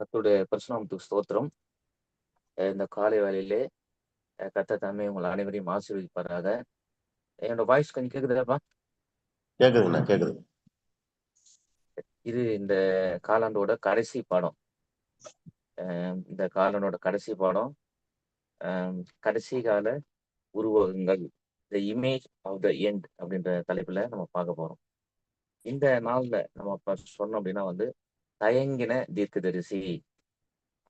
கர்த்தருடைய பரிசுநாமத்துக்கு ஸ்தோத்திரம். இந்த காலை வேளையிலே அஹ் கர்த்தர் தாமே உங்கள் அனைவரையும் ஆசீர்வதிப்பாராக. என்னோட வாய்ஸ் கொஞ்சம் கேக்குதாப்பா கேக்குதுண்ணா கேக்குது இது இந்த காலாண்டோட கடைசி பாடம். இந்த காலாண்டோட கடைசி பாடம். கடைசி கால உருவகங்கள் the image of the end அப்படின்ற தலைப்புல நம்ம பார்க்க போறோம். இந்த நாள்ல நம்ம சொன்னோம் அப்படின்னா வந்து தயங்கின தீர்க்கதரிசி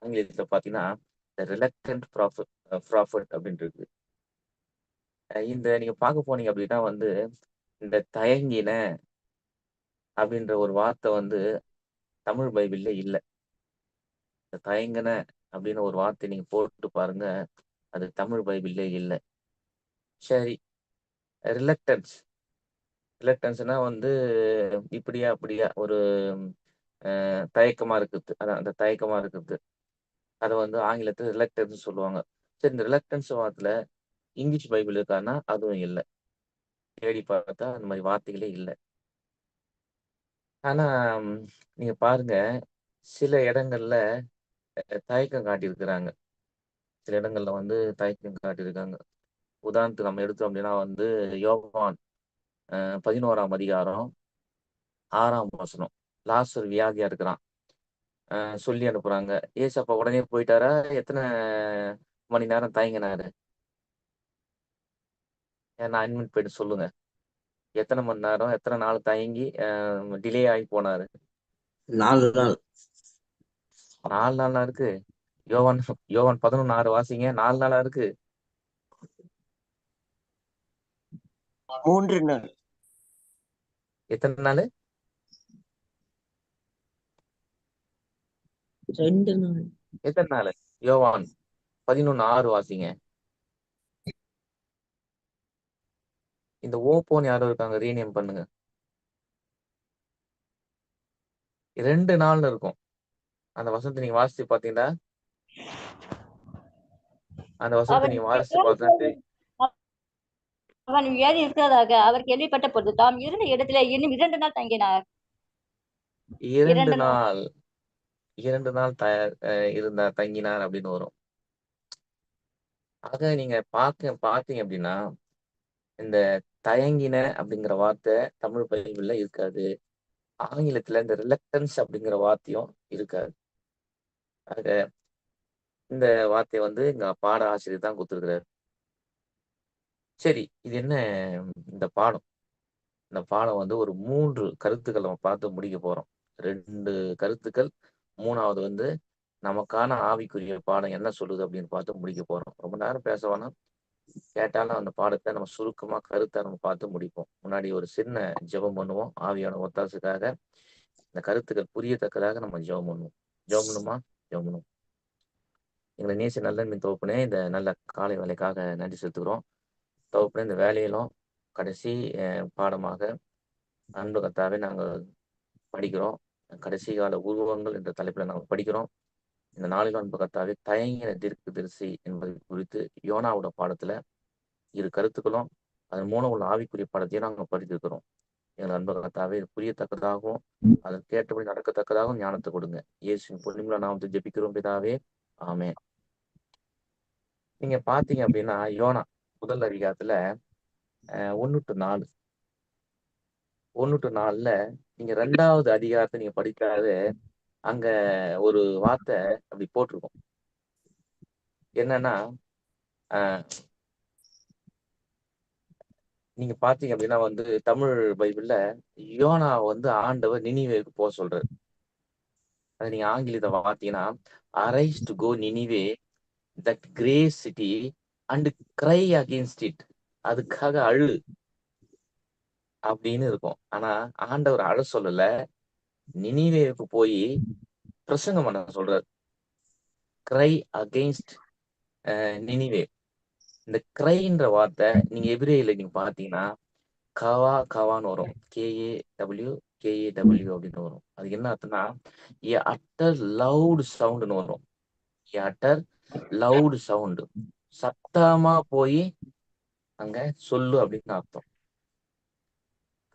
ஆங்கிலத்துல பாத்தீங்கன்னா ரிலக்டன்ட் ப்ராஃபிட் ப்ராஃபிட் அப்படின்னு இருக்கு இந்த நீங்க பார்க்க போனீங்க அப்படின்னா வந்து இந்த தயங்கின அப்படின்ற ஒரு வார்த்தை வந்து தமிழ் பைபிள்ல இல்லை. இந்த தயங்கின அப்படின்னு ஒரு வார்த்தை நீங்க போட்டு பாருங்க அது தமிழ் பைபிள்ல இல்லை. சரி. ரிலக்டன்ஸ் ரிலக்டன்ஸ்னா வந்து இப்படியா அப்படியா ஒரு தயக்கமா இருக்குது அதான் அந்த தயக்கமா இருக்குது அதை வந்து ஆங்கிலத்தில் ரிலக்டன்ஸ் சொல்லுவாங்க. சரி இந்த ரிலக்டன்ஸ் வார்த்தையில இங்கிலீஷ் பைபிள் இருக்கான்னா அதுவும் இல்லை. தேடி பார்த்தா அந்த மாதிரி வார்த்தைகளே இல்லை. ஆனா நீங்க பாருங்க. சில இடங்கள்ல தயக்கம் காட்டியிருக்கிறாங்க. சில இடங்கள்ல வந்து தயக்கம் காட்டியிருக்காங்க. உதாரணத்துக்கு நம்ம எடுத்தோம் அப்படின்னா வந்து யோவான் பதினோராம் அதிகாரம் ஆறாம் வசனம். லாசர் வியாதியா இருக்கிறான். சொல்லி அனுப்புறாங்க. ஏசப்பா உடனே போயிட்டாரா? எத்தனை மணி நேரம் தயங்கினாரு? நான் அட்மிட் போயிட்டு சொல்லுங்க. எத்தனை மணி நேரம் எத்தனை நாள் தயங்கி டிலே ஆகி போனாரு? நாலு நாள். நாலு நாளா இருக்கு. யோவான் யோவான் பதினொன்னு ஆறு வாசிங்க. நாலு நாளா இருக்கு. மூன்று நாள். எத்தனை நாள்? ரெண்டு நாள். எத்தனை நாள்? யோவான் பதினொன்னு ஆறு வாசிங்க. இந்த ஓப்போன்னு யாரோ இருக்காங்க ரீநேம் பண்ணுங்க. ரெண்டு நாள்னு இருக்கும். அந்த வசனத்தை நீங்க வாசிச்சு பாத்தீங்கன்னா அந்த வசனத்தை அவன் நீங்க வாசிச்சு பார்த்தா. அவன் வியாதி இருக்கிறதாக அவர் கேள்விப்பட்ட பொழுது தாம் இருந்த இடத்துல இன்னும் இரண்டு நாள் தங்கினார். இரண்டு நாள். இரண்டு நாள் த அஹ் இருந்தார் தங்கினார் அப்படின்னு வரும். ஆக நீங்க பார்க்க பார்த்தீங்க அப்படின்னா இந்த தயங்கின அப்படிங்கிற வார்த்தை தமிழ் பதிவுல இருக்காது. ஆங்கிலத்துல இந்த ரிலக்டன்ஸ் அப்படிங்கிற வார்த்தையும் இருக்காது. ஆக இந்த வார்த்தையை வந்து எங்க பாட ஆசிரியர் தான் கொடுத்துருக்கிறாரு. சரி இது என்ன இந்த பாடம்? இந்த பாடம் வந்து ஒரு மூன்று கருத்துக்கள் நம்ம பார்த்து முடிக்க போறோம். ரெண்டு கருத்துக்கள் மூணாவது வந்து நமக்கான ஆவிக்குரிய பாடம் என்ன சொல்லுது அப்படின்னு பார்த்து முடிக்க போறோம். ரொம்ப நேரம் பேச வேணாம். கேட்டாலும் அந்த பாடத்தை நம்ம சுருக்கமா கருத்தை நம்ம பார்த்து முடிப்போம். முன்னாடி ஒரு சின்ன ஜெபம் பண்ணுவோம். ஆவியான ஒத்தாசுக்காக. இந்த கருத்துக்கள் புரியத்தக்கதாக நம்ம ஜெபம் பண்ணுவோம். ஜெபம் பண்ணுமா? ஜெபம் பண்ணுவோம். எங்களை நேசி நல்ல தோப்புனே இந்த நல்ல காலை வேலைக்காக நன்றி செலுத்துகிறோம். தோப்புனே இந்த வேலையிலும் கடைசி பாடமாக அன்பு கத்தாவே நாங்கள் படிக்கிறோம். கடைசி கால உருவங்கள் என்ற தலைப்பில் நாங்கள் படிக்கிறோம். இந்த நாளிலான் அன்பு கத்தாவே தயங்கின தீர்க்கு தரிசி என்பதை குறித்து யோனாவோட பாடத்துல இரு கருத்துக்களும் அதன் மூலம் உள்ள ஆவிக்குரிய பாடத்தையும் நாங்கள் படித்திருக்கிறோம் எங்கள் அன்பு கத்தாவே புரியத்தக்கதாகவும் அதை கேட்டபடி நடக்கத்தக்கதாகவும் ஞானத்தை கொடுங்க. இயேசுவின் பொன்னிமுல நாமத்தை ஜெபிக்கிறோம் பிதாவே. ஆமே நீங்க பாத்தீங்க அப்படின்னா யோனா முதல் அதிகாரத்துல ஒன்னு டு நாலு. ஒண்ணு டு நாலுல நீங்க ரெண்டாவது அதிகாரத்தை நீங்க படிக்காத அங்க ஒரு வார்த்தை அப்படி போட்டிருக்கோம். என்னன்னா நீங்க பாத்தீங்க அப்படின்னா வந்து தமிழ் பைபிள்ல யோனா வந்து ஆண்டவர் நினிவேக்கு போக சொல்றாரு. அது நீங்க ஆங்கிலத்தை பார்த்தீங்கன்னா arise to go Nineveh that great city and cry against it அதுக்காக அழு. அப்படின்னு இருக்கும். ஆனா ஆண்டவர் அழ சொல்லல. நினிவேவுக்கு போய் பிரசங்கம் பண்ண சொல்றாரு. Cry against Nineveh. இந்த கிரைன்ற வார்த்தை நீங்க எபிரேயில நீங்க பாத்தீங்கன்னா கவா கவான்னு வரும். கேஏ டபிள்யூ கேஏ டபிள்யூ அப்படின்னு வரும். அதுக்கு என்ன அர்த்தம்னா ஏ அட்டர் லவுடு சவுண்டுன்னு வரும். ஏ அட்டர் லவுடு சவுண்டு சத்தமா போய் அங்க சொல்லு அப்படின்னு அர்த்தம்.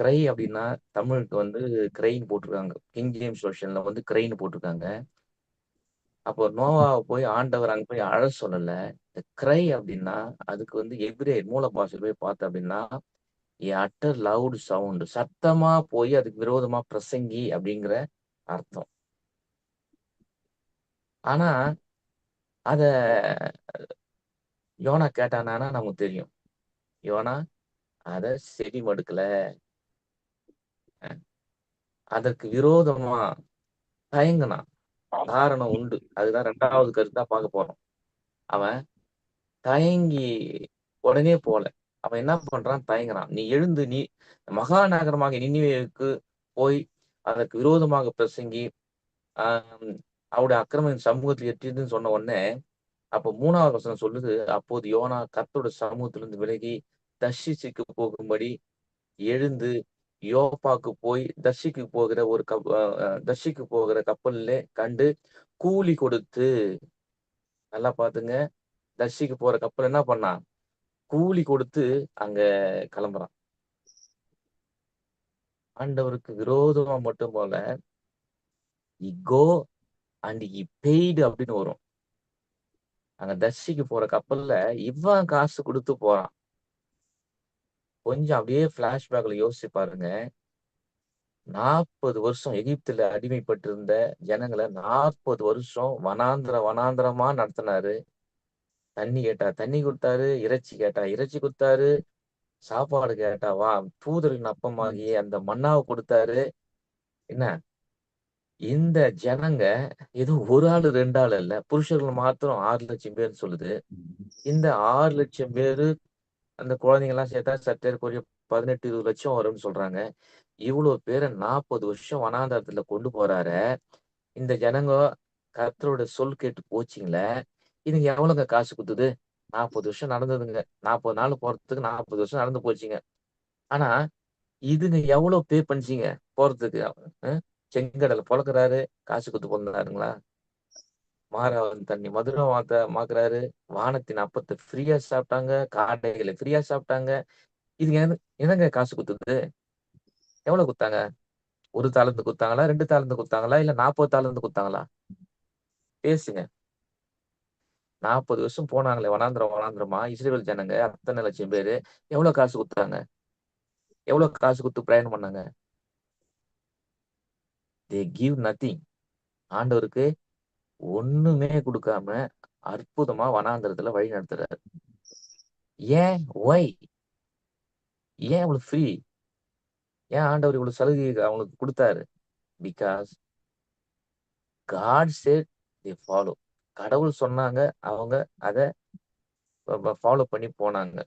கிரை அப்படின்னா தமிழுக்கு வந்து கிரைன் போட்டிருக்காங்க. கிங் ஜேம்ஸ் வெர்ஷன்ல வந்து கிரைன் போட்டிருக்காங்க. அப்போ நோவாவை போய் ஆண்டவர் அங்க போய் அழ சொல்லல. இந்த கிரை அப்படின்னா அதுக்கு வந்து எவ்ரே மூல பாஷையில் போய் பார்த்த அப்படின்னா அட்டர் லவுட் சவுண்ட் சத்தமா போய் அதுக்கு விரோதமா பிரசங்கி அப்படிங்கிற அர்த்தம். ஆனா அத யோனா கேட்டானா நமக்கு தெரியும். யோனா அத செவி மடுக்கல. அதற்கு விரோதமா தயங்கினான். காரணம் உண்டு. அதுதான் ரெண்டாவது கருத்தா பார்க்க போறோம். அவன் தயங்கி உடனே போல அவன் என்ன பண்றான்? தயங்குறான் நீ எழுந்து நீ மகாநகரமாக நினைவுக்கு போய் அதற்கு விரோதமாக பிரசங்கி ஆஹ் அவருடைய அக்கிரமம் சமூகத்தில் எட்டியதுன்னு சொன்ன உடனே அப்போ மூணாவது வசனம் சொல்லுது அப்போது யோனா கத்தோட சமூகத்திலிருந்து விலகி தர்ஷிசுக்கு போகும்படி எழுந்து யோப்பாக்கு போய் தர்ஷிக்கு போகிற ஒரு கப் தர்ஷிக்கு போகிற கப்பல்ல கண்டு கூலி கொடுத்து நல்லா பாத்துங்க தர்ஷிக்கு போற கப்பல் என்ன பண்ணான் கூலி கொடுத்து அங்க கிளம்புறான். ஆண்டவருக்கு விரோதமா மட்டும் போல இகோ அண்ட் இ பெய்டு அப்படின்னு வரும். அங்க தர்ஷிக்கு போற கப்பல்ல இவன் காசு கொடுத்து போறான். கொஞ்சம் அப்படியே பிளாஷ்பேக்ல யோசிச்சு பாருங்க. நாற்பது வருஷம் எகிப்துல அடிமைப்பட்டிருந்த ஜனங்களை நாற்பது வருஷம் வனாந்திர வனாந்திரமா நடத்தினாரு. தண்ணி கேட்டா தண்ணி கொடுத்தாரு இறைச்சி கேட்டா இறைச்சி கொடுத்தாரு சாப்பாடு கேட்டா வா தூதரின் அப்பமாகி அந்த மண்ணாவை கொடுத்தாரு. என்ன? இந்த ஜனங்க எதுவும் ஒரு ஆள் ரெண்டு ஆள் இல்ல புருஷர்கள் மாத்திரம் ஆறு லட்சம் பேர் சொல்லுது. இந்த ஆறு லட்சம் பேரு அந்த குழந்தைங்கெல்லாம் சேர்த்தா சற்றேற்குரிய பதினெட்டு இருபது லட்சம் வரும்னு சொல்றாங்க. இவ்வளவு பேரை நாற்பது வருஷம் வனாந்தரத்துல கொண்டு போறாரு. இந்த ஜனங்க கர்த்தரோட சொல் கேட்டு போச்சிங்களே. இதுங்க எவ்வளவுங்க காசு குத்துது? நாற்பது வருஷம் நடந்ததுங்க. நாற்பது நாள் போறதுக்கு நாற்பது வருஷம் நடந்து போச்சுங்க. ஆனா இதுங்க எவ்வளவு பே பண்ணிச்சிங்க போறதுக்கு? செங்கடலை பிறக்கிறாரு காசு குத்து பிறந்தாருங்களா மாறாவன் தண்ணி. மதுரை மாத்த மாக்குறாரு. வானத்தின் அப்பத்தை ஃப்ரீயா சாப்பிட்டாங்க. காடைகளை ஃப்ரீயா சாப்பிட்டாங்க. இதுங்க என்னங்க காசு குத்துது? எவ்வளவு குத்தாங்க? ஒரு தாளந்து குத்தாங்களா? ரெண்டு தாளந்து குத்தாங்களா? இல்ல நாற்பது தாளந்து குத்தாங்களா? பேசுங்க. நாற்பது வருஷம் போனாங்களே. வனாந்திரம் வனாந்திரமா? இஸ்ரேல் ஜனங்க அத்தனை லட்சம் பேரு. எவ்வளவு காசு குத்தாங்க? எவ்வளவு காசு குத்து பிரயாணம் பண்ணாங்க? தே கிவ் நத்திங் ஆண்டவருக்கு ஒண்ணுமே கொடுக்காம அற்புதமா வனாந்திரத்துல வழி நடத்துறாரு. ஏன்? ஒய் ஏன் அவளுக்கு ஃப்ரீ ஏன் ஆண்டவர் இவ்வளவு சலுகை அவங்களுக்கு கொடுத்தாரு? Because God said they follow கடவுள் சொன்னாங்க அவங்க அதை ஃபாலோ பண்ணி போனாங்க.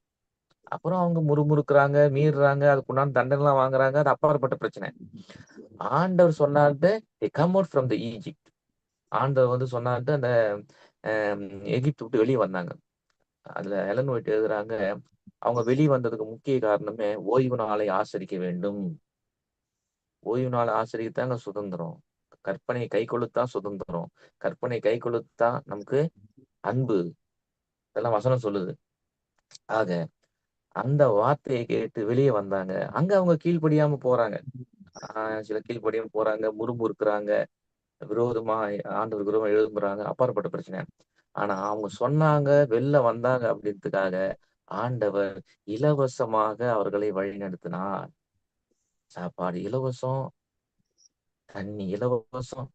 அப்புறம் அவங்க முறுமுறுக்குறாங்க மீறுறாங்க அதுக்குண்டான தண்டனைலாம் வாங்குறாங்க அது அப்பாற்பட்ட பிரச்சனை. ஆண்டவர் சொன்னாட்டு come out from the Egypt ஆண்டவர் வந்து சொன்னாட்டு அந்த எகிப்து விட்டு வெளியே வந்தாங்க. அதுல எலன் ஒயிட் எழுதுறாங்க அவங்க வெளியே வந்ததுக்கு முக்கிய காரணமே ஓய்வு நாளை ஆசரிக்க வேண்டும். ஓய்வு நாளை ஆசிரியத்தாங்க சுதந்திரம். கற்பனை கை கொளுத்தா சுதந்திரம். கற்பனை கை கொளுத்தா நமக்கு அன்பு. இதெல்லாம் வசனம் சொல்லுது. ஆக அந்த வார்த்தையை கேட்டு வெளியே வந்தாங்க. அங்க அவங்க கீழ்ப்படியாம போறாங்க. ஆஹ் சில கீழ்படியாம போறாங்க முறுமுறுக்குறாங்க. விரோதமா ஆண்டவர் விரோதமா எழுதுறாங்க அப்பாற்பட்ட பிரச்சனை. ஆனா அவங்க சொன்னாங்க வெளில வந்தாங்க அப்படின்றதுக்காக ஆண்டவர் இலவசமாக அவர்களை வழிநடத்தினார். சாப்பாடு இலவசம் தண்ணி இலவசம்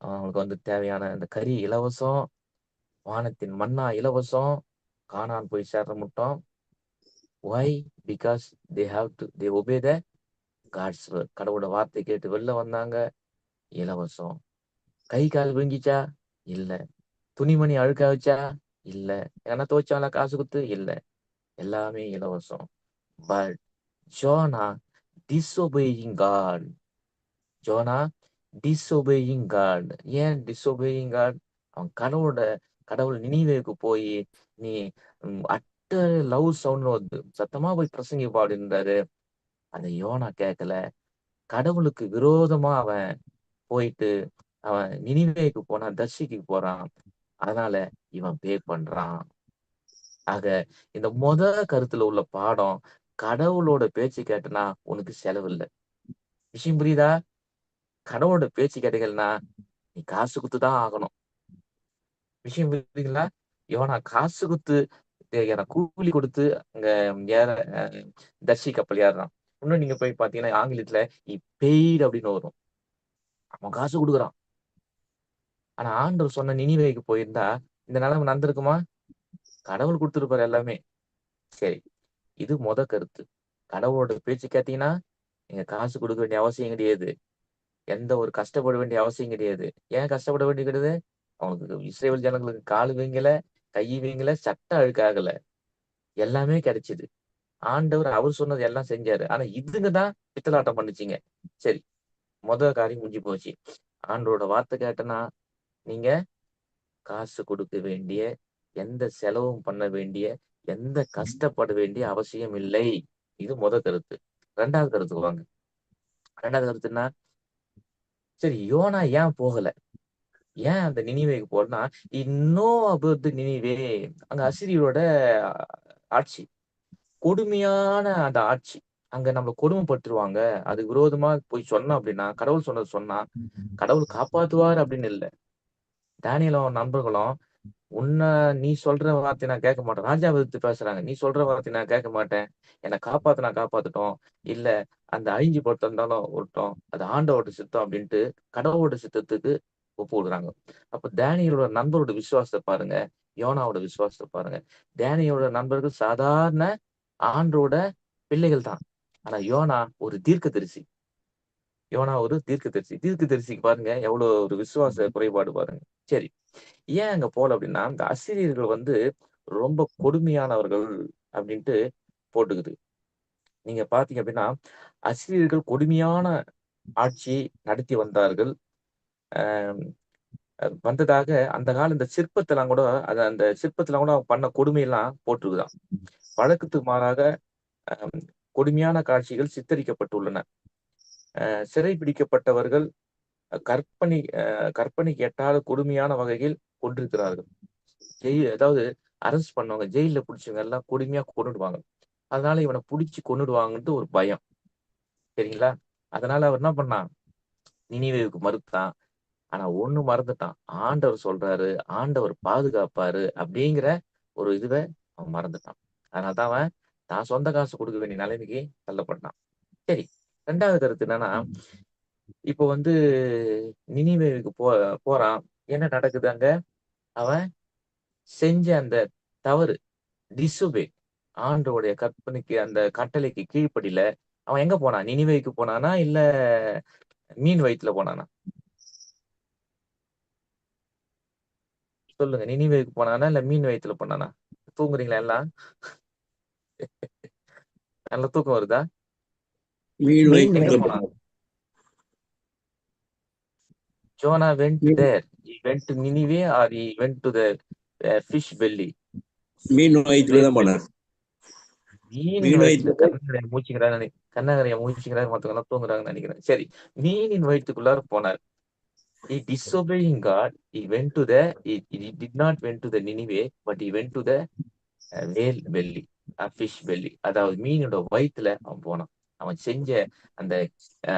அவங்களுக்கு வந்து தேவையான இந்த கறி இலவசம் வானத்தின் மண்ணா இலவசம் காணான் போய் சேர்ற மட்டும். Why because they have to they obey the God's கடவுளோட வார்த்தை கேட்டு வெளில வந்தாங்க. இலவசம் கை கால் விழுங்கிச்சா இல்ல துணிமணி அழுக்க வச்சா இல்ல என்ன துவைச்சால காசு குத்து இல்ல எல்லாமே இலவசம் but Jonah disobeying God Jonah disobeying God ஏன் டிஸ்ஒபேயிங் காட் அவன் கடவுளோட கடவுள் நினைவுக்கு போய் நீ அட்ட லவ் சவுண்ட் வந்து சத்தமா போய் பிரசங்கி பாடுன்றாரு அதை யோனா கேட்கல கடவுளுக்கு விரோதமா அவன் போயிட்டு அவன் நினைவேக்கு போனான் தர்ஷிக்கு போறான். அதனால இவன் பே பண்றான். ஆக இந்த முத கருத்துல உள்ள பாடம் கடவுளோட பேச்சு கேட்டனா உனக்கு செலவு இல்லை. விஷயம் புரியுதா? கடவுளோட பேச்சு கேட்டீங்கன்னா நீ காசு குத்துதான் ஆகணும். விஷயம் புரியுதுங்களா? இவனா காசு குத்து எனக்கு கூலி கொடுத்து அங்க ஏற தர்ஷி கப்பல் ஏறுறான். இன்னும் நீங்க போய் பாத்தீங்கன்னா ஆங்கிலத்துல இ பெய்டு அப்படின்னு வரும். அவன் காசு கொடுக்குறான். ஆனா ஆண்டவர் சொன்ன நினைவைக்கு போயிருந்தா இந்த நிலைமை நடந்திருக்குமா? கடவுள் கொடுத்துருப்பாரு எல்லாமே. சரி இது முத கருத்து. கடவுளோட பேச்சு கேட்டீங்கன்னா நீங்க காசு கொடுக்க வேண்டிய அவசியம் கிடையாது எந்த ஒரு கஷ்டப்பட வேண்டிய அவசியம் கிடையாது ஏன் கஷ்டப்பட வேண்டிய கிடையாது அவங்களுக்கு இஸ்ரேல் ஜனங்களுக்கு கால் வீங்கல கை வீங்கல சட்டம் அழுக்காகல எல்லாமே கிடைச்சது. ஆண்டவர் அவர் சொன்னது எல்லாம் செஞ்சாரு. ஆனா இதுங்க தான் பித்தலாட்டம் பண்ணுச்சுங்க. சரி முதல் காரியம் முடிஞ்சு போச்சு. ஆண்டோட வார்த்தை கேட்டனா நீங்க காசு கொடுக்க வேண்டிய எந்த செலவும் பண்ண வேண்டிய எந்த கஷ்டப்பட வேண்டிய அவசியம் இல்லை. இது முத கருத்து. ரெண்டாவது கருத்துக்கு வாங்க. ரெண்டாவது கருத்துன்னா சரி யோனா ஏன் போகல? ஏன் அந்த நினைவேக்கு போனா இன்னும் அபத்து நினைவே. அங்க அசிரியோட ஆட்சி. கொடுமையான அந்த ஆட்சி. அங்க நம்மள கொடுமைப்பட்டுருவாங்க அதுக்கு விரோதமா போய் சொன்னோம் அப்படின்னா கடவுள் சொன்னது சொன்னா கடவுள் காப்பாத்துவார் அப்படின்னு இல்லை. டேனியலும் நண்பர்களும் உன்னை நீ சொல்ற வார்த்தை நான் கேட்க மாட்டேன். ராஜாவை எதிர்த்து பேசுறாங்க. நீ சொல்ற வார்த்தை நான் கேட்க மாட்டேன். என்னை காப்பாத்த நான் காப்பாத்துட்டோம். இல்ல அந்த அழிஞ்சு பொறுத்த இருந்தாலும் விட்டோம் அது ஆண்டவோட சித்தம் அப்படின்ட்டு கடவுளோட சித்தத்துக்கு ஒப்பு விடுறாங்க அப்ப டேனியலோட நண்பரோட விசுவாசத்தை பாருங்க. யோனாவோட விசுவாசத்தை பாருங்க. டேனியலோட நண்பர்கள் சாதாரண ஆண்டோட பிள்ளைகள் தான். ஆனா யோனா ஒரு தீர்க்க தரிசி யோனா ஒரு தீர்க்க தரிசி தீர்க்க தரிசிக்கு பாருங்க எவ்வளவு ஒரு விசுவாச குறைபாடு பாருங்க. சரி ஏன் அங்க போல அப்படின்னா இந்த அசிரியர்கள் வந்து ரொம்ப கொடுமையானவர்கள் அப்படின்ட்டு போட்டுக்குது. நீங்க பாத்தீங்க அப்படின்னா அசிரியர்கள் கொடுமையான ஆட்சியை நடத்தி வந்தார்கள். ஆஹ் வந்ததாக அந்த காலம் இந்த சிற்பத்தெல்லாம் கூட அது அந்த சிற்பத்தெல்லாம் கூட பண்ண கொடுமையெல்லாம் போட்டிருக்குதான் வழக்கத்துக்கு மாறாக ஆஹ் கொடுமையான காட்சிகள் சித்தரிக்கப்பட்டுள்ளன. சிறை பிடிக்கப்பட்டவர்கள் கற்பனை கற்பனைக்கு எட்டாத கொடுமையான வகையில் கொண்டிருக்கிறார்கள் ஜெயில் அதாவது அரெஸ்ட் பண்ணவங்க ஜெயில பிடிச்சவங்க எல்லாம் கொடுமையா கொண்டுடுவாங்க அதனால இவனை பிடிச்சி கொண்டுடுவாங்கன்ட்டு ஒரு பயம். சரிங்களா? அதனால அவர் என்ன பண்ணான்? நினைவுக்கு மறுத்தான். ஆனா ஒண்ணு மறந்துட்டான். ஆண்டவர் சொல்றாரு ஆண்டவர் பாதுகாப்பாரு அப்படிங்கிற ஒரு இதுவை அவன் மறந்துட்டான். அதனாலதான் அவன் தான் சொந்த காசு கொடுக்க வேண்டிய நிலைமைக்கு தள்ளப்பட்டான். சரி ரெண்டாவது கருத்து என்னன்னா இப்போ வந்து நினைவேவுக்கு போ போறான். என்ன நடக்குது அங்க? அவன் செஞ்ச அந்த தவறு டிசுபே ஆண்டோடைய கற்பனைக்கு அந்த கட்டளைக்கு கீழ்ப்படியில. அவன் எங்க போனான் நினைவேக்கு போனானா இல்ல மீன் வயிற்றுல போனானா? சொல்லுங்க நினிவேக்கு போனானா இல்ல மீன் வயிற்றுல போனானா? தூங்குறீங்களா எல்லாம்? நல்ல தூக்கம் வருதா Jonah went there. He went to Nineveh or he went to the uh, fish belly. மீன் வயிற்றுல தான் போனார் மீன் வயிற்று வயிற்றுல கண்ணகரைய மூச்சுங்கிறாரு மத்தவங்க எல்லாம் தூங்குறாங்கன்னு நினைக்கிறேன் சரி மீனின் வயிற்றுக்குள்ளார போனார் he disobeying God he went to the he, he did not went to the Nineveh but he went to the uh, whale belly fish belly அதாவது மீனோட வயிற்றுல அவன் போனான். அவன் செஞ்ச அந்த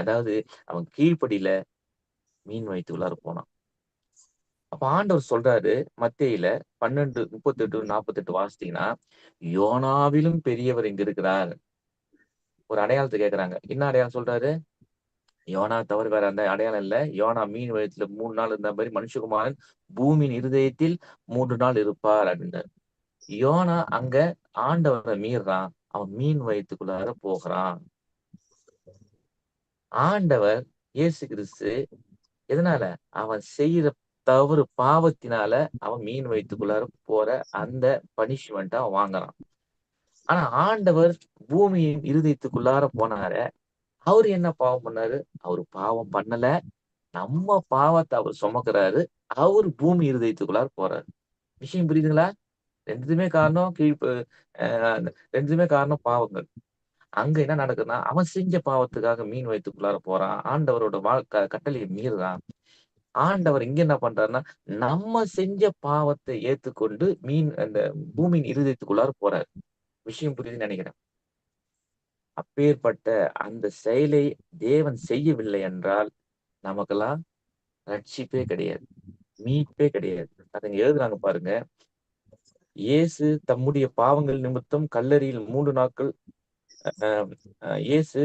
அதாவது அவன் கீழ்ப்படியில மீன் வயிற்றுக்குள்ளார போனான். அப்ப ஆண்டவர் சொல்றாரு மத்தியில பன்னெண்டு முப்பத்தி எட்டு நாற்பத்தி எட்டு வாசித்தீங்கன்னா யோனாவிலும் பெரியவர் இங்க இருக்கிறார். ஒரு அடையாளத்தை கேக்குறாங்க. என்ன அடையாளம் சொல்றாரு? யோனா தவறு வேற அந்த அடையாளம் இல்ல. யோனா மீன் வயத்துல மூணு நாள் இருந்த மாதிரி மனுஷகுமாரன் பூமியின் இருதயத்தில் மூன்று நாள் இருப்பார் அப்படின்றார் யோனா அங்க ஆண்டவரை மீறான். அவன் மீன் வயிற்றுக்குள்ளார போகிறான். ஆண்டவர் இயேசு கிறிஸ்து எதனால? அவன் செய்யற தவறு பாவத்தினால அவன் மீன் வயிற்றுக்குள்ளார போற அந்த பனிஷ்மெண்ட் அவன் வாங்குறான். ஆனா ஆண்டவர் பூமியின் இருதயத்துக்குள்ளார போனார. அவரு என்ன பாவம் பண்ணாரு? அவர் பாவம் பண்ணல. நம்ம பாவத்தை அவர் சுமக்கிறாரு. அவர் பூமி இருதயத்துக்குள்ளார போறாரு. விஷயம் புரியுதுங்களா? ரெண்டுமே காரணம் கீழ் ரெண்டுமே காரணம் பாவங்கள். அங்க என்ன நடக்குதுன்னா அவன் செஞ்ச பாவத்துக்காக மீன் வயிற்றுக்குள்ளார போறான். ஆண்டவரோட வாழ்க்கை கட்டளையை மீறுறான். ஆண்டவர் இங்க என்ன பண்றாருன்னா நம்ம செஞ்ச பாவத்தை ஏத்துக்கொண்டு மீன் அந்த பூமியின் இருதயத்துக்குள்ளார போறாரு. விஷயம் புரியுதுன்னு நினைக்கிறேன். அப்பேற்பட்ட அந்த செயலை தேவன் செய்யவில்லை என்றால் நமக்கெல்லாம் ரட்சிப்பே கிடையாது. மீட்பே கிடையாது. அதுங்க எழுதுறாங்க பாருங்க. இயேசு தம்முடைய பாவங்கள் நிமித்தம் கல்லறையில் மூன்று நாட்கள் அஹ், இயேசு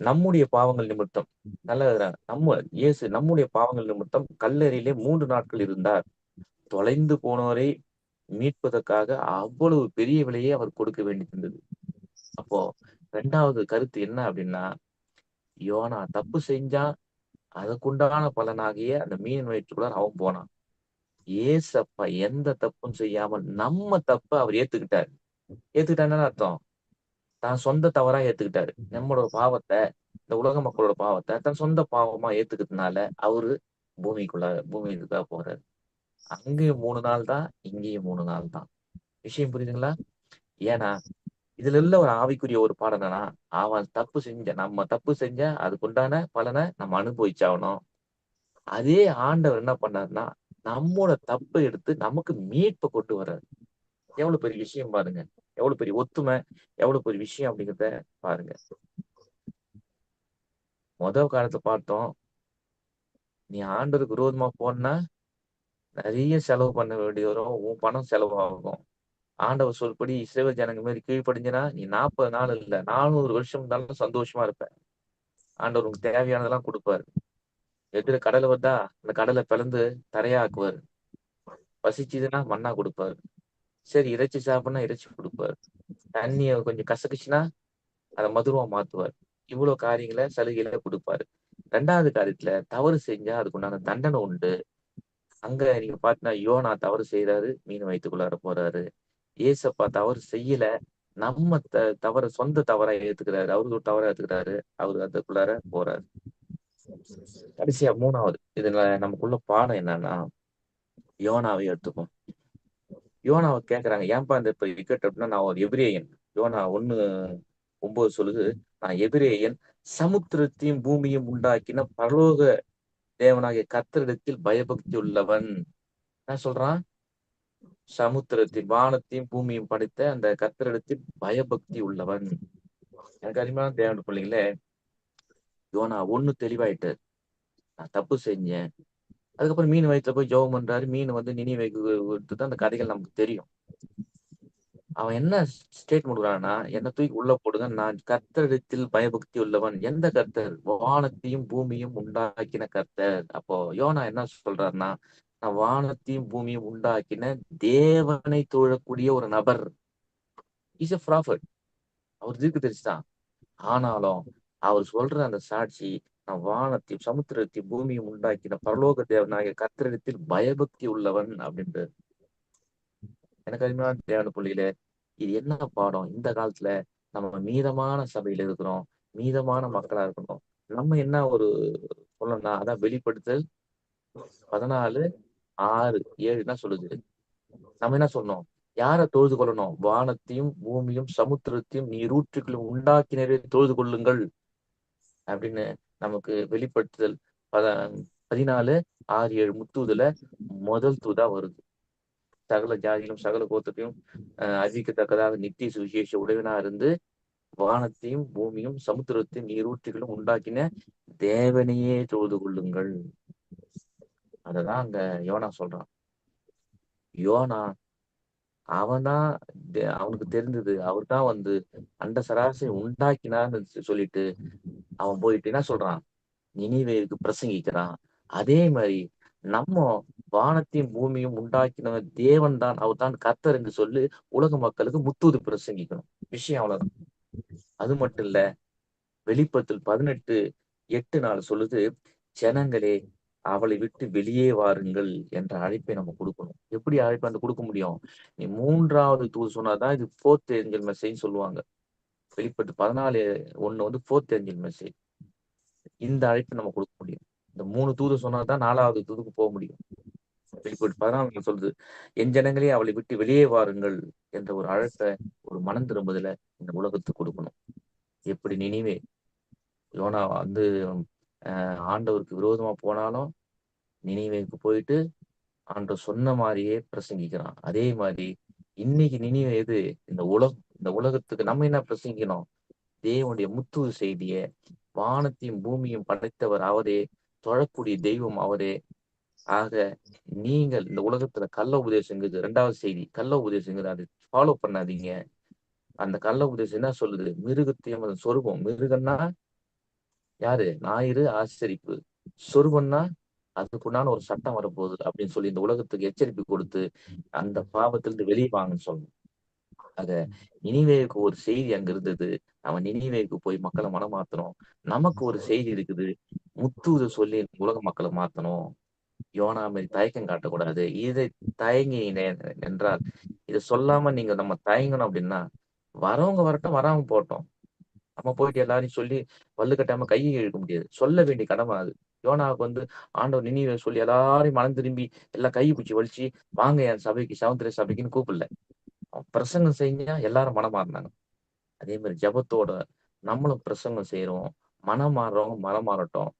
நம்முடைய பாவங்கள் நிமித்தம் நல்லா நம்ம இயேசு நம்முடைய பாவங்கள் நிமித்தம் கல்லறையிலே மூன்று நாட்கள் இருந்தார். தொலைந்து போனோரை மீட்பதற்காக அவ்வளவு பெரிய விலையை அவர் கொடுக்க வேண்டியிருந்தது அப்போ ரெண்டாவது கருத்து என்ன அப்படின்னா யோனா தப்பு செஞ்சா அதுக்குண்டான பலனாகிய அந்த மீன் வயிற்றுக்குள்ளார் அவன் போனான். ஏசப்பா எந்த தப்பும் செய்யாமல் நம்ம தப்ப அவர் ஏத்துக்கிட்டாரு. ஏத்துக்கிட்டாருன்னு அர்த்தம்? தான் சொந்த தவறா ஏத்துக்கிட்டாரு. நம்மளோட பாவத்தை இந்த உலக மக்களோட பாவத்தை தன் சொந்த பாவமா ஏத்துக்கிறதுனால அவரு பூமிக்குள்ள பூமிக்குள்ள போறாரு. அங்கேயும் மூணு நாள் தான் இங்கேயும் மூணு நாள் தான். விஷயம் புரியுதுங்களா? ஏன்னா இதுல உள்ள ஒரு ஆவிக்குரிய ஒரு பாடம் என்னன்னா அவன் தப்பு செஞ்ச நம்ம தப்பு செஞ்ச அதுக்குண்டான பலனை நம்ம அனுபவிச்சாகணும். அதே ஆண்டவர் என்ன பண்ணாருன்னா நம்மோட தப்பை எடுத்து நமக்கு மீட்பை கொண்டு வர்றாரு. எவ்வளவு பெரிய விஷயம் பாருங்க. எவ்வளவு பெரிய ஒத்துமை எவ்வளவு பெரிய விஷயம் அப்படிங்கிறத பாருங்க. முதல் காலத்தை பார்த்தோம் நீ ஆண்டருக்கு விரோதமா போனா நிறைய செலவு பண்ண வேண்டிய வரும். உன் பணம் செலவாகும். ஆண்டவர் சொல்படி இஸ்ரேல் ஜனங்க மாதிரி கீழ்ப்படிஞ்சனா நீ நாற்பது நாள் இல்ல நானூறு வருஷம் இருந்தாலும் சந்தோஷமா இருப்ப. ஆண்டவர் உனக்கு தேவையானதெல்லாம் கொடுப்பாரு. எதிர கடலை வந்தா அந்த கடலை பிளந்து தரையாக்குவார். பசிச்சுதுன்னா மண்ணா கொடுப்பாரு. சரி இறைச்சி சாப்பிடனா இறைச்சி கொடுப்பாரு. தண்ணிய கொஞ்சம் கசக்குச்சுன்னா அதை மதுரமா மாத்துவார். இவ்வளவு காரியங்களை சலுகையில கொடுப்பாரு. ரெண்டாவது காரியத்துல தவறு செஞ்சா அதுக்குண்டான தண்டனை உண்டு. அங்க நீங்க பாத்தீங்கன்னா யோனா தவறு செய்யறாரு மீன் வயிற்றுக்குள்ளார போறாரு. ஏசப்பா தவறு செய்யல நம்ம த தவற சொந்த தவறா ஏத்துக்கிறாரு. அவருக்கு ஒரு தவறா ஏத்துக்கிறாரு அவரு அதுக்குள்ளார போறாரு. கடைசியா மூணாவது. இதுல நமக்குள்ள பாடம் என்னன்னா யோனாவை எடுத்துப்போம். யோனாவை கேக்குறாங்க ஏன்பா இந்த இப்ப விக்கெட் அப்படின்னா நான் ஒரு எபிரேயன். யோனா ஒண்ணு ஒன்பது சொல்லுது நான் எபிரேயன் சமுத்திரத்தையும் பூமியும் உண்டாக்கின பரலோக தேவனாகிய கத்தரிடத்தில் பயபக்தி உள்ளவன் என்ன சொல்றான்? சமுத்திரத்தையும் வானத்தையும் பூமியும் படைத்த அந்த கத்தரிடத்தில் பயபக்தி உள்ளவன் எனக்கு அருமையான தேவன் பிள்ளைங்களே யோனா ஒண்ணு தெளிவாயிட்டாரு நான் தப்பு செஞ்சேன். அதுக்கப்புறம் மீன் வயிற்றுல போய் ஜோகம் பண்றாரு. மீன் வந்து நினி வைக்கிறது அந்த கதைகள் நமக்கு தெரியும். அவன் என்ன ஸ்டேட்மெண்ட் கொடுக்குறான்னா என்ன தூக்கி உள்ள போடுங்க நான் கர்த்தரிடத்தில் பயபக்தி உள்ளவன். எந்த கர்த்தர்? வானத்தையும் பூமியும் உண்டாக்கின கர்த்தர். அப்போ யோனா என்ன சொல்றாருன்னா நான் வானத்தையும் பூமியும் உண்டாக்கின தேவனை தொழக்கூடிய ஒரு நபர். இஸ் எ ப்ராஃபட் அவர் தீர்க்கு தெரிச்சுதான் ஆனாலும் அவர் சொல்ற அந்த சாட்சி நான் வானத்தையும் சமுத்திரத்தையும் பூமியும் உண்டாக்கின பரலோக தேவனாகிய கத்திரத்தில் பயபக்தி உள்ளவன் அப்படின்றது எனக்கு அருமையான தேவன புள்ளியில இது என்ன பாடம்? இந்த காலத்துல நம்ம மீதமான சபையில இருக்கிறோம் மீதமான மக்களா இருக்கணும். நம்ம என்ன ஒரு சொல்லணும்னா அதான் வெளிப்படுத்தல் பதினாலு ஆறு ஏழு என்ன சொல்லுது? நம்ம என்ன சொன்னோம் யாரை தொழுது கொள்ளணும்? வானத்தையும் பூமியும் சமுத்திரத்தையும் நீரூற்றுகளும் உண்டாக்கினரே தொழுது கொள்ளுங்கள். அப்படின்னு நமக்கு வெளிப்படுத்துதல் பத பதினாலு ஆறு ஏழு முத்தூதுல முதல் தூதா வருது. சகல ஜாதியிலும் சகல கோத்தத்தையும் அஹ் அறிவிக்கத்தக்கதாக நித்திய சுவிசேஷ உடையவனா இருந்து வானத்தையும் பூமியும் சமுத்திரத்தையும் நீரூற்றுகளும் உண்டாக்கின தேவனையே தொழுது கொள்ளுங்கள். அததான் அங்க யோனா சொல்றான். யோனா அவன்தான் தான் அவனுக்கு தெரிந்தது அவர் தான் வந்து அண்ட சராசரி உண்டாக்கினான்னு சொல்லிட்டு அவன் போயிட்டு என்ன சொல்றான்? நினைவேருக்கு பிரசங்கிக்கிறான். அதே மாதிரி நம்ம வானத்தையும் பூமியும் உண்டாக்கினவன் தேவன் தான் அவர் தான் கர்த்தர் என்று சொல்லி உலக மக்களுக்கு முத்தூது பிரசங்கிக்கணும். விஷயம் அவ்வளவுதான். அது மட்டும் இல்ல வெளிப்பத்தில் பதினெட்டு எட்டு நாள் சொல்லுது ஜனங்களே அவளை விட்டு வெளியே வாருங்கள் என்ற அழைப்பை நம்ம கொடுக்கணும். எப்படி அழைப்பை அந்த கொடுக்க முடியும்? நீ மூன்றாவது தூது சொன்னாதான் இது ஃபோர்த் ஏஞ்சல் மெசேஜ் சொல்லுவாங்க. வெளிப்பட்டு பதினாலு ஒண்ணு வந்து ஃபோர்த் ஏஞ்சல் மெசேஜ் இந்த அழைப்பை நம்ம கொடுக்க முடியும். இந்த மூணு தூது சொன்னாதான் நாலாவது தூதுக்கு போக முடியும். வெளிப்பட்டு பதினாலு சொல்றது என் ஜனங்களே அவளை விட்டு வெளியே வாருங்கள் என்ற ஒரு அழைப்பை ஒரு மனம் திரும்புதல இந்த உலகத்துக்கு கொடுக்கணும். எப்படி நினைவே? யோனா வந்து ஆண்டவருக்கு விரோதமா போனாலும் நினைவேக்கு போயிட்டு ஆண்டவர் சொன்ன மாதிரியே பிரசங்கிக்கிறான். அதே மாதிரி இன்னைக்கு நினைவு எது? இந்த உலகம் இந்த உலகத்துக்கு நம்ம என்ன பிரசங்கிக்கணும்? தேவனுடைய முத்து செய்திய வானத்தையும் பூமியும் படைத்தவர் அவரே தொழக்கூடிய தெய்வம் அவரே. ஆக நீங்கள் இந்த உலகத்துல கள்ள உபதேசங்கிறது ரெண்டாவது செய்தி. கள்ள உபதேசங்கிறது அதை ஃபாலோ பண்ணாதீங்க. அந்த கள்ள உபதேசம் என்ன சொல்லுது? மிருகத்தையும் அதன் சொருபம். மிருகம்னா யாரு? ஞாயிறு ஆச்சரிப்பு சொருவன்னா அதுக்குண்டான ஒரு சட்டம் வரப்போகுது அப்படின்னு சொல்லி இந்த உலகத்துக்கு எச்சரிப்பு கொடுத்து அந்த பாவத்திலிருந்து வெளியே வாங்கன்னு சொல்லணும். அத நினைவேக்கு ஒரு செய்தி அங்க இருந்தது. நம்ம நினைவேக்கு போய் மக்களை மனம் மாத்தணும். நமக்கு ஒரு செய்தி இருக்குது. முத்தூது சொல்லி உலக மக்களை மாத்தணும். யோனா மாதிரி தயக்கம் காட்டக்கூடாது. இதை தயங்கி என்றால் இதை சொல்லாம நீங்க நம்ம தயங்கணும் அப்படின்னா வரவங்க வரட்டும் வராம போட்டோம் நம்ம போயிட்டு எல்லாரையும் சொல்லி வல்லு கட்டாம கையை இழுக்க முடியாது. சொல்ல வேண்டிய கடமை அது. யோனாவுக்கு வந்து ஆண்டவர் நினைவை சொல்லி எல்லாரையும் மனம் திரும்பி எல்லாம் கை பிடிச்சி வலிச்சு வாங்க என் சபைக்கு சமுத்திர சபைக்குன்னு கூப்பிடல. அவன் பிரசங்கம் செஞ்சா எல்லாரும் மனம் மாறினாங்க. அதே மாதிரி ஜபத்தோட நம்மளும் பிரசங்கம் செய்யறோம் மனம் மாறுறவங்க மனம் மாறட்டும்.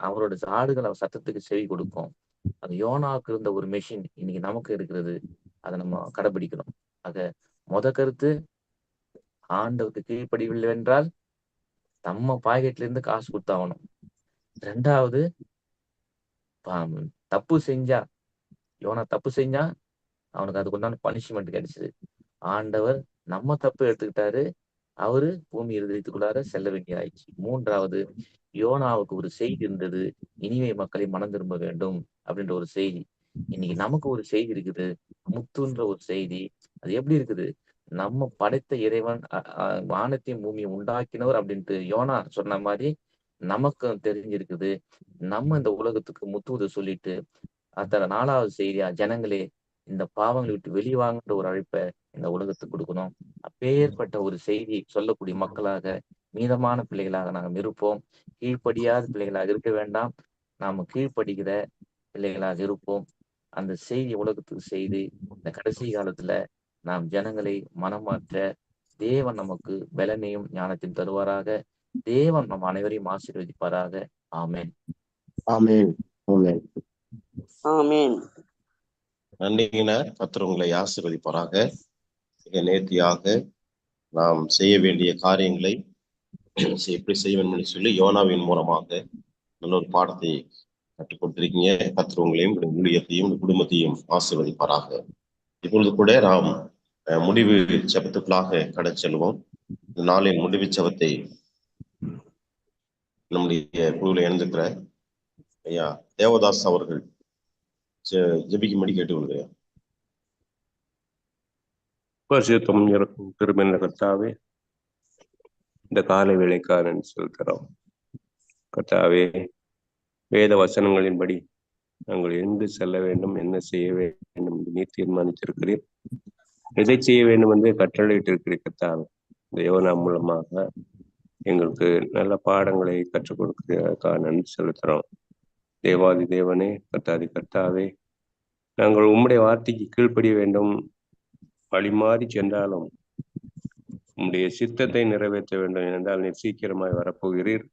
அவரோட ஆடுகள் அவர் சத்தத்துக்கு செவி கொடுக்கும். அது யோனாவுக்கு இருந்த ஒரு மெஷின் இன்னைக்கு நமக்கு இருக்கிறது. அதை நம்ம கடைபிடிக்கணும். ஆக முத கருத்து ஆண்டவுக்கு கீழ்ப்படிவில்லை என்றால் நம்ம பாக்கெட்ல இருந்து காசு கொடுத்தாகணும். ரெண்டாவது தப்பு செஞ்சா யோனா தப்பு செஞ்சா அவனுக்கு அதுக்கு உண்டான பனிஷ்மெண்ட் கிடைச்சது. ஆண்டவர் நம்ம தப்பு எடுத்துக்கிட்டாரு அவரு பூமி இருதயத்துக்குள்ளார செல்ல வேண்டிய ஆயிடுச்சு மூன்றாவது யோனாவுக்கு ஒரு செய்தி இருந்தது இனிமே மக்களை மனம் திரும்ப வேண்டும் அப்படின்ற ஒரு செய்தி. இன்னைக்கு நமக்கு ஒரு செய்தி இருக்குது முத்துன்ற ஒரு செய்தி அது எப்படி இருக்குது? நம்ம படைத்த இறைவன் வானத்தையும் பூமியை உண்டாக்கினவர் அப்படின்ட்டு யோனா சொன்ன மாதிரி நமக்கு தெரிஞ்சிருக்குது. நம்ம இந்த உலகத்துக்கு முத்துவதை சொல்லிட்டு அத்தனை நாலாவது செய்தியா ஜனங்களே இந்த பாவங்களை விட்டு வெளிவாங்கன்ற ஒரு அழைப்பை இந்த உலகத்துக்கு கொடுக்கணும். அப்பேற்பட்ட ஒரு செய்தி சொல்லக்கூடிய மக்களாக மீதமான பிள்ளைகளாக நாம் இருப்போம். கீழ்ப்படியாத பிள்ளைகளாக இருக்க வேண்டாம். நாம கீழ்ப்படுகிற பிள்ளைகளாக இருப்போம். அந்த செய்தி உலகத்துக்கு செய்து இந்த கடைசி காலத்துல நாம் ஜனங்களை மனமாற்ற தேவன் நமக்கு பலனையும் ஞானத்தையும் தருவாராக. தேவன் நம் அனைவரையும் ஆசீர்வதிப்பாராக. ஆமென். ஆமென். ஆமென். நன்றிங்கண்ணா கர்த்தர் உங்களை ஆசீர்வதிப்பாராக. மிக நேர்த்தியாக நாம் செய்ய வேண்டிய காரியங்களை எப்படி செய்ய வேண்டும் என்று சொல்லி யோனாவின் மூலமாக நல்ல ஒரு பாடத்தை கற்றுக் கொடுத்திருக்கீங்க. கர்த்தர் உங்களையும் உங்களுடைய ஊழியத்தையும் குடும்பத்தையும் ஆசீர்வதிப்பாராக. இப்பொழுது கூட நாம் முடிவு ஜெபத்துக்குள்ளாக கடை செல்வோம். இந்த நாளின் முடிவு சபத்தை நம்முடைய குழுவில் இணைந்திருக்கிற ஐயா தேவதாஸ் அவர்கள் ஜபிக்கும்படி ஜெபிக்கும்படி கேட்டுக்கொள்கிறேன். பரிசுத்தம் இருக்கும் திருமண கர்த்தாவே இந்த காலை வேலைக்காரன் சொல்கிறோம் செலுத்துகிறோம். கர்த்தாவே வேத வசனங்களின்படி நாங்கள் எங்கு செல்ல வேண்டும் என்ன செய்ய வேண்டும் என்று நீ தீர்மானித்திருக்கிறீர். எதை செய்ய வேண்டும் என்று கட்டளையிட்டிருக்கிறீர் கர்த்தாவே இந்த யோனா மூலமாக எங்களுக்கு நல்ல பாடங்களை கற்றுக் கொடுக்கிறதுக்காக நன்றி செலுத்துகிறோம் தேவாதி தேவனே கர்த்தாதி கர்த்தாவே நாங்கள் உம்முடைய வார்த்தைக்கு கீழ்ப்படிய வேண்டும். வழி மாறி சென்றாலும் உம்முடைய சித்தத்தை நிறைவேற்ற வேண்டும் என்றால் நீர் சீக்கிரமாய் வரப்போகிறீர்.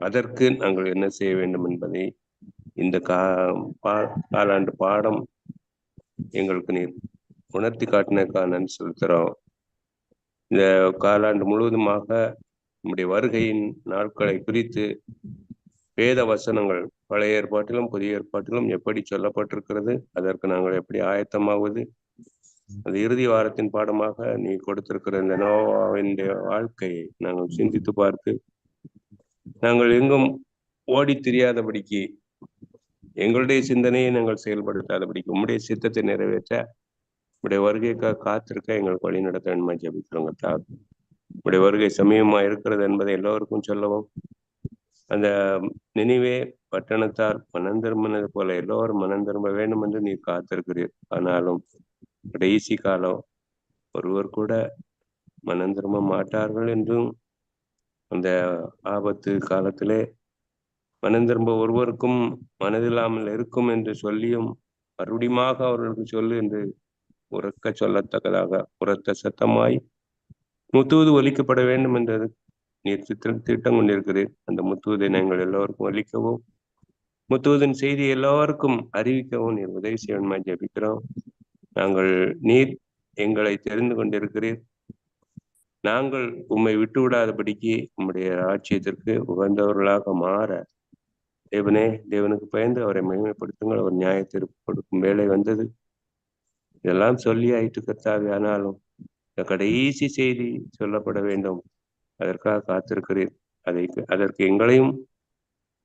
அதற்கு நாங்கள் என்ன செய்ய வேண்டும் என்பதை இந்த கா பா- காலாண்டு பாடம் எங்களுக்கு நீர் உணர்த்தி காட்டினதுக்காக நன்றி செலுத்துகிறோம் இந்த காலாண்டு முழுவதுமாக நம்முடைய வருகையின் நாட்களை குறித்து வேத வசனங்கள் பழைய ஏற்பாட்டிலும் புதிய ஏற்பாட்டிலும் எப்படி சொல்லப்பட்டிருக்கிறது அதற்கு நாங்கள் எப்படி ஆயத்தமாவது அது இறுதி வாரத்தின் பாடமாக நீ கொடுத்திருக்கிற இந்த நோவாவின் வாழ்க்கையை நாங்கள் சிந்தித்து பார்த்து நாங்கள் எங்கும் ஓடி தெரியாதபடிக்கு எங்களுடைய சிந்தனையை நாங்கள் செயல்படுத்தாதபடிக்கு உம்முடைய சித்தத்தை நிறைவேற்ற உடைய வருகைக்காக காத்திருக்க எங்களுக்கு வழி நடத்த வேண்டுமா ஜபிக்கிறோங்க தார் உடைய வருகை சமயமா இருக்கிறது என்பதை எல்லோருக்கும் சொல்லவும். அந்த நினைவே பட்டணத்தார் மனம் திரும்பினது போல எல்லோரும் மனம் திரும்ப வேண்டும் என்று நீ காத்திருக்கிறீர். ஆனாலும் கடைசி காலம் ஒருவர் கூட மனம் திரும்ப மாட்டார்கள் என்றும் அந்த ஆபத்து காலத்திலே மனம் திரும்ப ஒருவருக்கும் மனதில்லாமல் இருக்கும் என்று சொல்லியும் மறுபடியுமாக அவர்களுக்கு சொல்லு என்று உறக்க சொல்லத்தக்கதாக உரத்த சத்தமாய் முத்துவது ஒலிக்கப்பட வேண்டும் என்றது நீர் திட்டம் திட்டம் கொண்டிருக்கிறீர் அந்த முத்துவதை நாங்கள் எல்லோருக்கும் ஒலிக்கவும் முத்துவதின் செய்தி எல்லாருக்கும் அறிவிக்கவும் நீர் உதவி செய்வன்மாய் ஜெபிக்கிறோம். நாங்கள் நீர் எங்களை தெரிந்து கொண்டிருக்கிறீர். நாங்கள் உம்மை விட்டு விடாதபடிக்கு உம்முடைய ராஜ்யத்திற்கு உகந்தவர்களாக மாற தேவனே தேவனுக்கு பயந்து அவரை மகிமைப்படுத்துங்கள். அவர் நியாயத்திற்கு கொடுக்கும் வேலை வந்தது. இதெல்லாம் சொல்லி ஆயிட்டு கத்தாவே ஆனாலும் கடைசி செய்தி சொல்லப்பட வேண்டும். அதற்காக காத்திருக்கிறேன். அதை அதற்கு எங்களையும்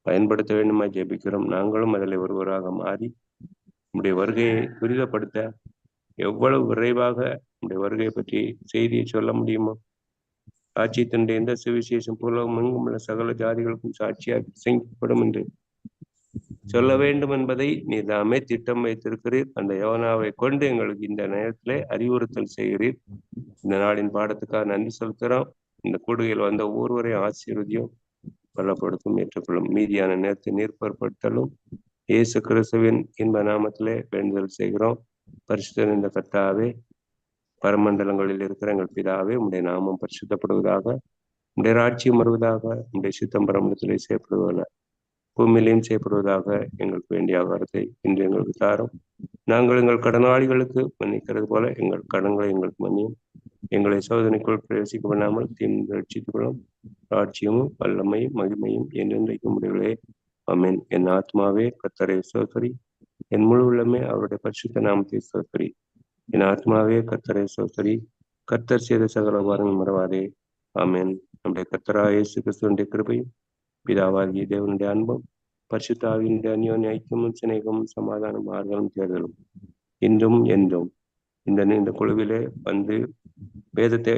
பயன்படுத்த வேண்டுமா ஜெபிக்கிறோம். நாங்களும் அதில் ஒருவராக மாறி உடைய வருகையை துரிதப்படுத்த எவ்வளவு விரைவாக நம்முடைய வருகையை பற்றி செய்தியை சொல்ல முடியுமோ சாட்சியத்தினுடைய எந்த சுவிசேஷம் புலகம் எங்கும் உள்ள சகல ஜாதிகளுக்கும் சாட்சியாக பிரசங்கிக்கப்படும் என்று சொல்ல வேண்டும் என்பதை நீதாமே திட்டம் வைத்திருக்கிறீர். அந்த யோனாவை கொண்டு எங்களுக்கு இந்த நேரத்திலே அறிவுறுத்தல் செய்கிறீர். இந்த நாளின் பாடத்துக்காக நன்றி செலுத்துகிறோம். இந்த கூடுகையில் வந்த ஒவ்வொருவரையும் ஆசீர்வதியும் பலப்படுத்தும் ஏற்றுக்கொள்ளும் மீதியான நேரத்தை நீர்ப்பற்படுத்தலும் இயேசு கிறிஸ்துவின் இன்ப நாமத்திலே வேண்டுதல் செய்கிறோம். பரிசுத்தன் இந்த கர்த்தாவே பரமண்டலங்களில் இருக்கிற எங்கள் பிதாவே உடைய நாமம் பரிசுத்தப்படுவதாக உடைய ராட்சியம் வருவதாக உடைய சித்தம் பரமண்டலத்திலே செய்யப்படுவதில்லை பூமியிலையும் செய்யப்படுவதாக எங்களுக்கு வேண்டிய ஆகாரத்தை இன்று எங்களுக்கு தாரும். நாங்கள் எங்கள் கடனாளிகளுக்கு மன்னிக்கிறது போல எங்கள் கடன்களை எங்களுக்கு மன்னியும். எங்களை சோதனைக்குள் பிரவேசிக்க பண்ணாமல் தீர்ந்து ரட்சித்துக் ராட்சியமும் வல்லமையும் மகிமையும் என்றென்றைக்கும் முடிவுகளே அமேன் என் ஆத்மாவே கத்தரை சோதரி. என் முழு உள்ளமே அவருடைய பரிசுத்த நாமத்தை சோதரி. என் ஆத்மாவே கத்தரை சோதரி. கத்தர் செய்த சகல வாரங்கள் மறவாதே. ஆமேன். நம்முடைய கத்தரா இயேசு கிறிஸ்துவனுடைய கிருபையும் பிதாவாகிய தேவனுடைய அன்பும் பரிசுத்தாவின் அந்யோன் ஐக்கியமும் சிநேகமும் சமாதானம் ஆறுதலும் தேர்தலும் இன்றும் என்றும் இந்த இந்த குழுவிலே வந்து வேதத்தை